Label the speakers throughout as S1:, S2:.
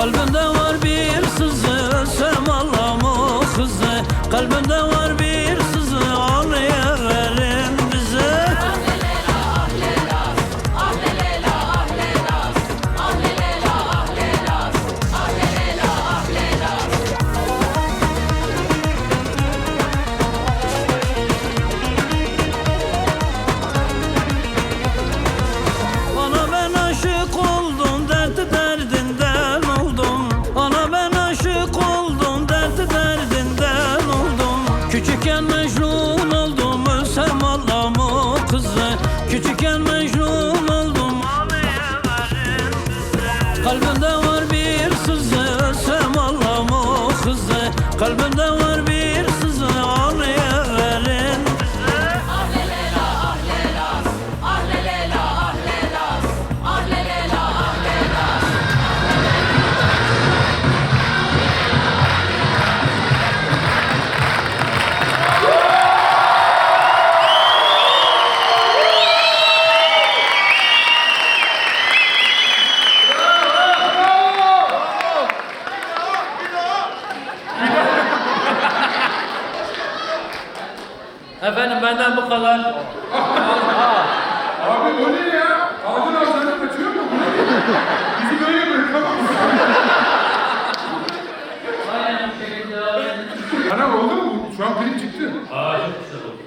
S1: Kalbimde var bir sızı Ölsem Allah'ım o Kalbimde var Kalbimde var bir sızı ölsem Allah'ımı kızı
S2: Efendim benden bu kadar.
S3: Abi o ne ya? Ağacın ağzına kaçıyor mu? Bizi böyle bırakamazsın.
S2: Aynen bu şekilde edin.
S3: Ana oldu mu? Şu an klip çıktı.
S2: Aa çok güzel oldu.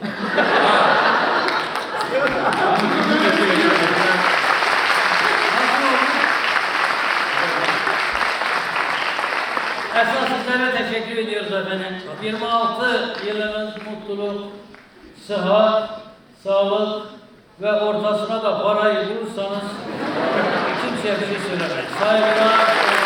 S2: Esas sizlere teşekkür ediyoruz efendim. 26 yılınız mutluluk, sıhhat, sağlık ve ortasına da parayı bulursanız kimseye bir şey söylemeyin. Saygılar.